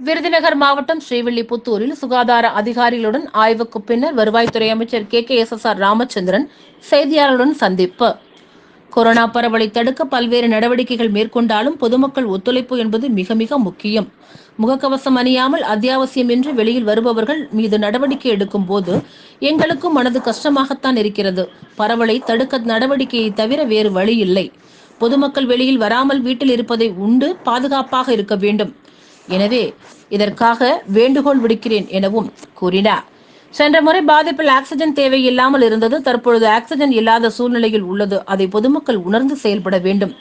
விருதுநகர் மாவட்டம் ஸ்ரீவில்லிபுத்தூரில் சுகாதார அதிகாரிகளுடன் ஆய்வுக்கு பின்னர் வருவாய்த்துறை அமைச்சர் K. K. S. S. R. Ramachandran செய்தியாளர்களுடன் சந்திப்பு. கொரோனா பரவலை தடுக்க பல்வேறு நடவடிக்கைகள் மேற்கொண்டாலும் பொதுமக்கள் ஒத்துழைப்பு என்பது மிக மிக முக்கியம். முகக்கவசம் அணியாமல் அத்தியாவசியமின்றி வெளியில் வருபவர்கள் மீது நடவடிக்கை எடுக்கும் போது எங்களுக்கும் மனது கஷ்டமாகத்தான் இருக்கிறது. பரவலை தடுக்க நடவடிக்கையை தவிர வேறு வழி இல்லை பொதுமக்கள் வெளியில் வராமல் வீட்டில் இருப்பதை உண்டு பாதுகாப்பாக இருக்க வேண்டும். எனவே இதற்காக வேண்டுகோள் விடுக்கிறேன் எனவும் கூறினார். சென்ற முறை பாதிப்பில் ஆக்சிஜன் தேவை இல்லாமல் இருந்தது தற்பொழுது ஆக்சிஜன் இல்லாத சூழ்நிலையில் உள்ளது அதை பொதுமக்கள் உணர்ந்து செயல்பட வேண்டும்.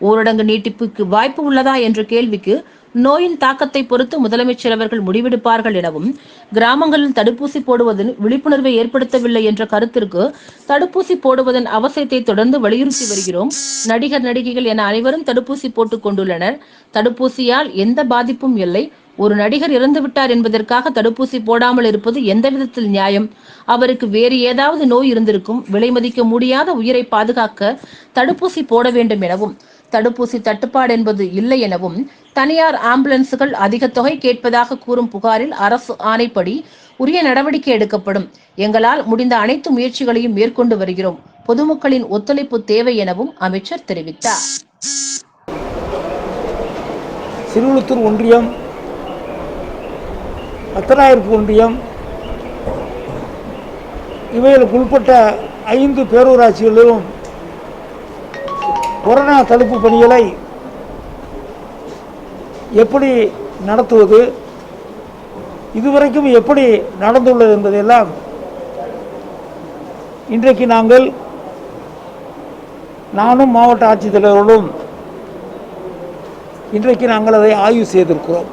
ஊரடங்கு நீட்டிப்புக்கு வாய்ப்பு உள்ளதா என்ற கேள்விக்கு நோயின் தாக்கத்தை பொறுத்து முதலமைச்சர் அவர்கள் முடிவெடுப்பார்கள் எனவும் கிராமங்களில் தடுப்பூசி போடுவதில் விழிப்புணர்வை ஏற்படுத்தவில்லை என்ற கருத்திற்கு தடுப்பூசி போடுவதன் அவசியத்தை தொடர்ந்து வலியுறுத்தி வருகிறோம். நடிகர் நடிகைகள் என அனைவரும் தடுப்பூசி போட்டுக் கொண்டுள்ளனர். தடுப்பூசியால் எந்த பாதிப்பும் இல்லை. ஒரு நடிகர் இறந்துவிட்டார் என்பதற்காக தடுப்பூசி போடாமல் இருப்பது எந்த விதத்தில் நியாயம்? அவருக்கு வேறு ஏதாவது நோய் இருந்திருக்கும். விலை மதிக்க முடியாத உயிரை பாதுகாக்க தடுப்பூசி போட வேண்டும் எனவும் தடுப்பூசி தட்டுப்பாடு என்பது இல்லை எனவும் தனியார் ஆம்புலன்ஸுகள் அதிக தொகை கேட்பதாக கூறும் புகாரில் அரசு ஆணைப்படி உரிய நடவடிக்கை எடுக்கப்படும். எங்களால் முடிந்த அனைத்து முயற்சிகளையும் மேற்கொண்டு வருகிறோம். பொதுமக்களின் ஒத்துழைப்பு தேவை எனவும் அமைச்சர் தெரிவித்தார். சிறுவலுத்தூர் ஒன்றியம் அத்தனாயிரப்பு ஒன்றியம் இவைகளுக்கு உட்பட்ட ஐந்து பேரூராட்சிகளிலும் கொரோனா தடுப்பு பணிகளை எப்படி நடத்துவது? இதுவரைக்கும் எப்படி நடந்துள்ளது என்பதையெல்லாம் இன்றைக்கு நாங்கள் நானும் மாவட்ட ஆட்சித்தலைவர்களும் இன்றைக்கு நாங்கள் அதை ஆய்வு செய்திருக்கிறோம்.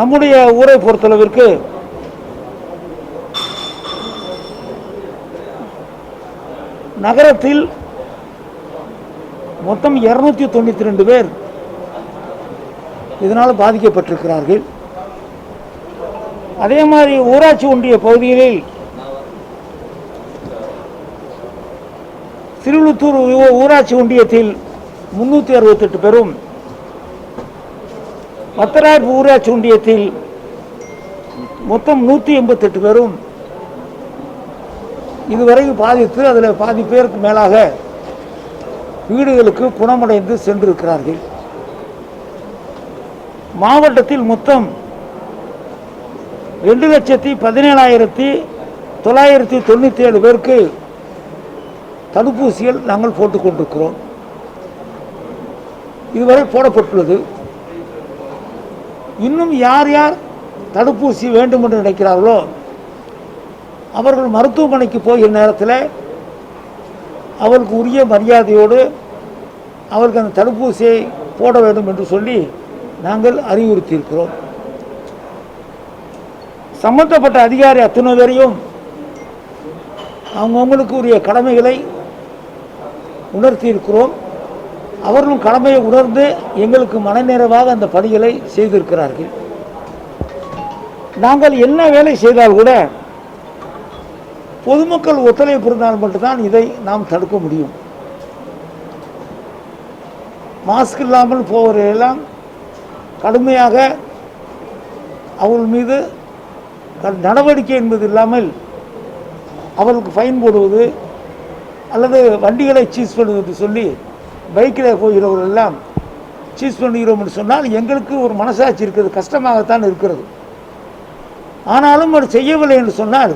நம்முடைய ஊரை பொறுத்தளவிற்கு நகரத்தில் மொத்தம் இருநூத்தி தொண்ணூற்றி ரெண்டு பேர் இதனால் பாதிக்கப்பட்டிருக்கிறார்கள். அதே மாதிரி ஊராட்சி ஒன்றிய பகுதிகளில் திருவிழுத்தூர் ஊராட்சி ஒன்றியத்தில் முன்னூற்றி அறுபத்தெட்டு பேரும் மத்தராய் ஊராட்சி ஒன்றியத்தில் மொத்தம் நூற்றி எண்பத்தெட்டு பேரும் இதுவரை பாதித்து அதில் பாதி பேருக்கு மேலாக வீடுகளுக்கு குணமடைந்து சென்றிருக்கிறார்கள். மாவட்டத்தில் மொத்தம் ரெண்டு லட்சத்தி பதினேழாயிரத்தி தொள்ளாயிரத்தி தொண்ணூற்றி ஏழு பேருக்கு தடுப்பூசிகள் நாங்கள் போட்டுக்கொண்டிருக்கிறோம் இதுவரை போடப்பட்டுள்ளது. இன்னும் யார் யார் தடுப்பூசி வேண்டும் என்று நினைக்கிறார்களோ அவர்கள் மருத்துவமனைக்கு போகிற நேரத்தில் அவருக்கு உரிய மரியாதையோடு அவருக்கு அந்த தடுப்பூசியை போட வேண்டும் என்று சொல்லி நாங்கள் அறிவுறுத்தியிருக்கிறோம். சம்பந்தப்பட்ட அதிகாரி அத்தனை பேரையும் அவங்கவுங்களுக்கு உரிய கடமைகளை உணர்த்தியிருக்கிறோம். அவர்களும் கடமையை உணர்ந்து எங்களுக்கு மனநிறைவாக அந்த பணிகளை செய்திருக்கிறார்கள். நாங்கள் என்ன வேலை செய்தால் கூட பொதுமக்கள் ஒத்துழைப்பு இருந்தால் மட்டும்தான் இதை நாம் தடுக்க முடியும். மாஸ்க் இல்லாமல் போவதையெல்லாம் கடுமையாக அவள் மீது நடவடிக்கை என்பது இல்லாமல் அவளுக்கு ஃபைன் போடுவது அல்லது வண்டிகளை சீஸ் பண்ணுவது சொல்லி பைக்கில் போகிறவர்கள் எல்லாம் சீஸ் பண்ணுகிறோம் என்று சொன்னால் எங்களுக்கு ஒரு மனசாட்சி இருக்கிறது கஷ்டமாகத்தான் இருக்கிறது. ஆனாலும் அது செய்யவில்லை என்று சொன்னால்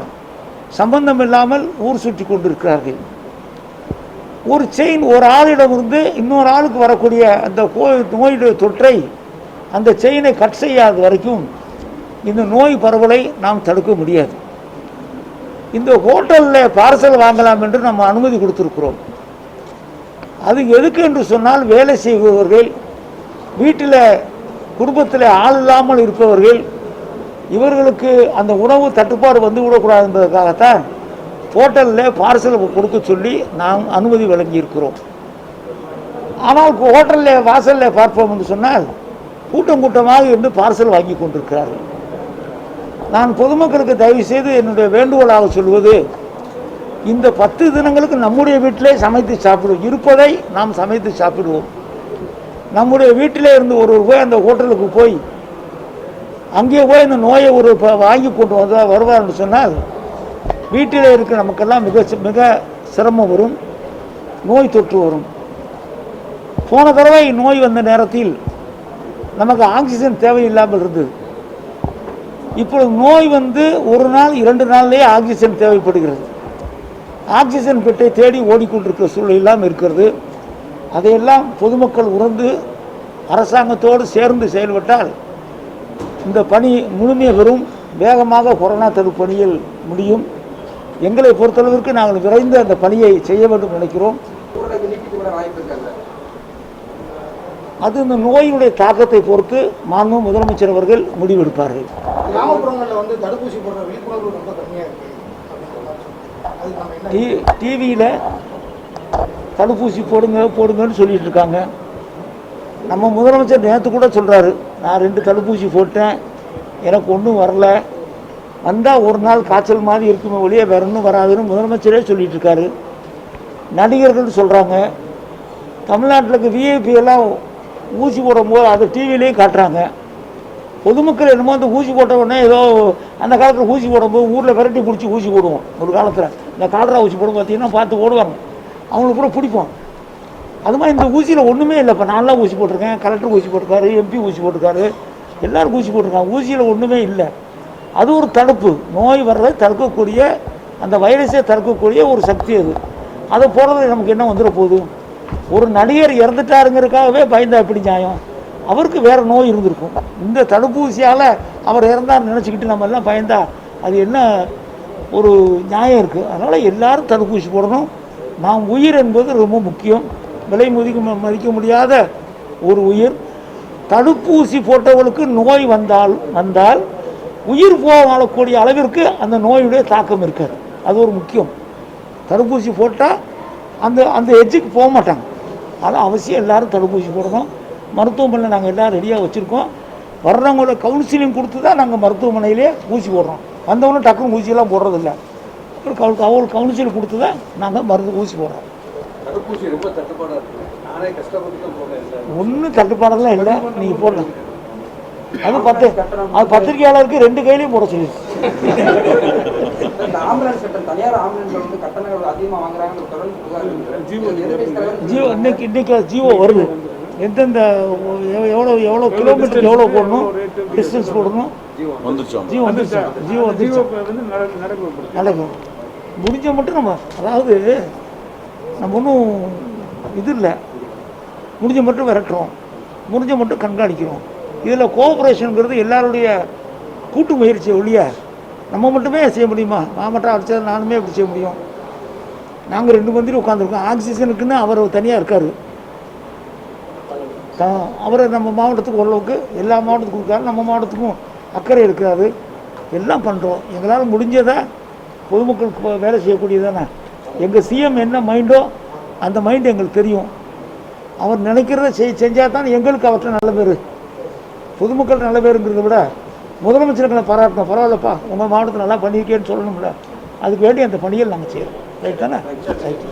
சம்பந்தம் இல்லாமல் ஊர் சுற்றி கொண்டிருக்கிறார்கள். ஒரு செயின் ஒரு ஆளிடமிருந்து இன்னொரு ஆளுக்கு வரக்கூடிய அந்த கோ- நோயுடைய தொற்றை அந்த செயினை கட் செய்யாத வரைக்கும் இந்த நோய் பரவலை நாம் தடுக்க முடியாது. இந்த ஹோட்டலில் பார்சல் வாங்கலாம் என்று நம்ம அனுமதி கொடுத்துருக்குறோம். அது எதுக்கு என்று சொன்னால் வேலை செய்பவர்கள் வீட்டில் குடும்பத்தில் ஆள் இல்லாமல் இருப்பவர்கள் இவர்களுக்கு அந்த உணவு தட்டுப்பாடு வந்து விடக்கூடாது என்பதற்காகத்தான் ஹோட்டலில் பார்சல் கொடுக்க சொல்லி நாம் அனுமதி வழங்கியிருக்கிறோம். ஆனால் ஹோட்டலில் வாசலில் பார்ப்போம் என்று சொன்னால் கூட்டம் கூட்டமாக இருந்து பார்சல் வாங்கி கொண்டிருக்கிறார்கள். நான் பொதுமக்களுக்கு தயவு செய்து என்னுடைய வேண்டுகோளாக சொல்வது இந்த பத்து தினங்களுக்கு நம்முடைய வீட்டிலே சமைத்து சாப்பிடுவோம் இருப்பதை நாம் சமைத்து சாப்பிடுவோம். நம்முடைய வீட்டிலே இருந்து ஒருவர் போய் அந்த ஹோட்டலுக்கு போய் அங்கே போய் இந்த நோயை ஒரு வாங்கி கொண்டு வந்து வருவார்னு சொன்னால் வீட்டில் இருக்க நமக்கெல்லாம் மிக மிக சிரமம் வரும். நோய் தொற்று வரும். போன தடவை நோய் வந்த நேரத்தில் நமக்கு ஆக்சிஜன் தேவையில்லாமல் இருந்தது. இப்பொழுது நோய் வந்து ஒரு நாள் இரண்டு நாள்லேயே ஆக்சிஜன் தேவைப்படுகிறது. ஆக்சிஜன் பெட்டை தேடி ஓடிக்கொண்டிருக்கிற சூழ்நிலை இருக்கிறது. அதையெல்லாம் பொதுமக்கள் உணர்ந்து அரசாங்கத்தோடு சேர்ந்து செயல்பட்டால் இந்த பணி முழுமையை பெறும் வேகமாக கொரோனா தடுப்பு பணியில் முடியும். எங்களை பொறுத்தளவிற்கு நாங்கள் விரைந்து அந்த பணியை செய்ய வேண்டும் நினைக்கிறோம். அது இந்த நோயினுடைய தாக்கத்தை பொறுத்து மாண்பு முதலமைச்சர் அவர்கள் முடிவெடுப்பார்கள். டி டிவியில் தடுப்பூசி போடுங்க போடுங்கன்னு சொல்லிட்டு இருக்காங்க. நம்ம முதலமைச்சர் நேற்று கூட சொல்கிறாரு நான் ரெண்டு தடுப்பூசி போட்டேன். எனக்கு ஒன்றும் வரல. வந்தால் ஒரு நாள் காய்ச்சல் மாதிரி இருக்குமே ஒழிய வேற ஒன்றும் வராதுன்னு முதலமைச்சரே சொல்லிட்டு இருக்காரு நடிகர்கள் சொல்கிறாங்க தமிழ்நாட்டில் இருக்க விஐபி எல்லாம் ஊசி போடும்போது அதை டிவிலையும் காட்டுறாங்க. பொதுமக்கள் என்னமோ அந்த ஊசி போட்ட உடனே ஏதோ அந்த காலத்தில் ஊசி போடும்போது ஊரில் விரட்டி பிடிச்சி ஊசி போடுவோம் ஒரு காலத்தில். இந்த காலரா ஊசி போடும் பார்த்தீங்கன்னா பார்த்து போடுவாங்க. அவங்களுக்கு கூட பிடிப்போம் அது மாதிரி இந்த ஊசியில் ஒன்றுமே இல்லை. இப்போ நான்லாம் ஊசி போட்டிருக்கேன் கலெக்டர் ஊசி போட்டிருக்காரு எம்பி ஊசி போட்டிருக்காரு எல்லாரும் ஊசி போட்டிருக்காங்க. ஊசியில் ஒன்றுமே இல்லை. அது ஒரு தடுப்பு. நோய் வர்றதை தடுக்கக்கூடிய அந்த வைரஸை தடுக்கக்கூடிய ஒரு சக்தி அது. அதை போடுறது நமக்கு என்ன வந்துட போகுது? ஒரு நடிகர் இறந்துட்டாருங்கிறதுக்காகவே பயந்தா எப்படி நியாயம்? அவருக்கு வேறு நோய் இருந்திருக்கும். இந்த தடுப்பூசியால் அவர் இறந்தார் நினச்சிக்கிட்டு நம்ம எல்லாம் பயந்தா அது என்ன ஒரு நியாயம் இருக்குது அதனால் எல்லாரும் தடுப்பூசி போடணும். நாம் உயிர் என்பது ரொம்ப முக்கியம். விலை மதிக்க மதிக்க முடியாத ஒரு உயிர். தடுப்பூசி போட்டவர்களுக்கு நோய் வந்தால் வந்தால் உயிர் போக வாழக்கூடிய அளவிற்கு அந்த நோயுடைய தாக்கம் இருக்காது. அது ஒரு முக்கியம். தடுப்பூசி போட்டால் அந்த அந்த எட்ஜுக்கு போக மாட்டாங்க. ஆனால் அவசியம். எல்லாரும் தடுப்பூசி போடணும். மருத்துவமனையில் நாங்கள் எல்லாம் ரெடியாக வச்சுருக்கோம். வர்றவங்களோட கவுன்சிலிங் கொடுத்து தான் நாங்கள் மருத்துவமனையிலே ஊசி போடுறோம். வந்தவொடனே டக்குனு ஊசியெல்லாம் போடுறதில்ல. அப்புறம் அவங்களுக்கு கவுன்சிலிங் கொடுத்து தான் நாங்கள் மருந்து ஊசி போடுறோம். தடுப்பூசி ரொம்ப தட்டுப்பாடா இருக்கு. நானே கஷ்டப்பட்டு தான் போட்டேன் ஒன்றும் தட்டுப்பாடெல்லாம் இல்லை. நீங்கள் போடலாம் அது பத்து அது பத்திரிகையாளருக்கு ரெண்டு கையிலையும் போட சொல்லிடுச்சு ஜியோ இன்னைக்கு இன்னைக்கு ஜியோ வருது. எந்தெந்த எவ்- எவ்வளோ எவ்வளோ கிலோமீட்டருக்கு எவ்வளோ போடணும்? டிஸ்டன்ஸ் போடணும்? வந்துருச்சோம் ஜியோ வந்துருச்சு. ஜியோ வந்துருச்சு. நடக்கும் முடிஞ்ச மட்டும் நம்ம அதாவது நம்ம ஒன்றும் இது இல்லை. முடிஞ்ச மட்டும் விரட்டுறோம். முடிஞ்ச மட்டும் கண்காணிக்கிறோம். இதில் கோஆப்ரேஷனுங்கிறது எல்லாருடைய கூட்டு முயற்சி ஒழிய நம்ம மட்டுமே செய்ய முடியுமா? நான் மட்டும் அடிச்சா நானுமே எப்படி செய்ய முடியும். நாங்கள் ரெண்டு மந்திரி உட்காந்துருக்கோம் ஆக்சிஜனுக்குன்னு அவர் தனியாக இருக்கார். அவரை நம்ம மாவட்டத்துக்கு ஓரளவுக்கு எல்லா மாவட்டத்துக்கும் இருக்காரு நம்ம மாவட்டத்துக்கும் அக்கறை இருக்கிறாரு. எல்லாம் பண்ணுறோம் எங்களால் முடிஞ்சதை பொதுமக்களுக்கு வேலை செய்யக்கூடியதானே எங்கள் சிஎம் என்ன மைண்டோ அந்த மைண்டு எங்களுக்கு தெரியும். அவர் நினைக்கிறத செய் செஞ்சால் தான் எங்களுக்கு அவர்கிட்ட நல்ல பேர். பொதுமக்கள் நல்ல பேருங்கிறத விட முதலமைச்சர்களை பாராட்டணும். பரவாயில்லப்பா உங்கள் மாவட்டத்தில் நல்லா பண்ணியிருக்கேன்னு சொல்லணும்ல. அதுக்கு வேண்டி அந்த பணிகள் நாங்கள் செய்கிறோம் ரைட் தானே? ரைட்